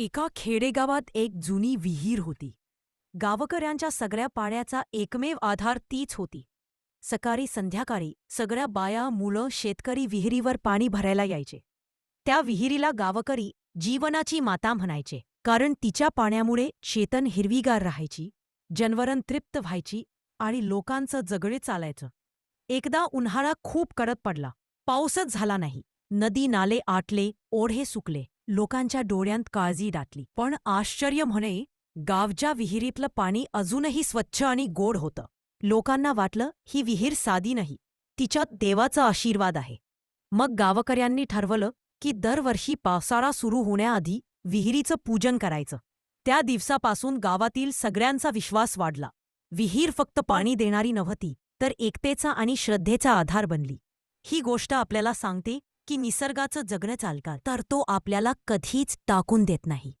एका खेडेगावात एक जुनी विहीर होती. गावकऱ्यांच्या सगळ्या पाण्याचा एकमेव आधार तीच होती. सकाळी संध्याकाळी सगळ्या बाया मुलं शेतकरी विहिरीवर पाणी भरायला यायचे. त्या विहिरीला गावकरी जीवनाची माता म्हणायचे कारण तिच्या पाण्यामुळे शेतन हिरवीगार राहायची जनवरं तृप्त व्हायची आणि लोकांचं जगळे चालायचं. एकदा उन्हाळा खूप कडक पडला. पाऊसच झाला नाही. नदी नाले आटले ओढे सुकले. लोकांच्या डोळ्यांत काळजी दाटली. पण आश्चर्य म्हणे गावच्या विहिरीतलं पाणी अजूनही स्वच्छ आणि गोड होतं. लोकांना वाटलं ही विहीर साधी नाही. तिच्यात देवाचा आशीर्वाद आहे. मग गावकऱ्यांनी ठरवलं की दरवर्षी पावसाळा सुरू होण्याआधी विहिरीचं पूजन करायचं. त्या दिवसापासून गावातील सगळ्यांचा विश्वास वाढला. विहीर फक्त पाणी देणारी नव्हती तर एकतेचा आणि श्रद्धेचा आधार बनली. ही गोष्ट आपल्याला सांगते की निसर्गाचं जगणं चालकार तर तो आपल्याला कधीच टाकून देत नाही.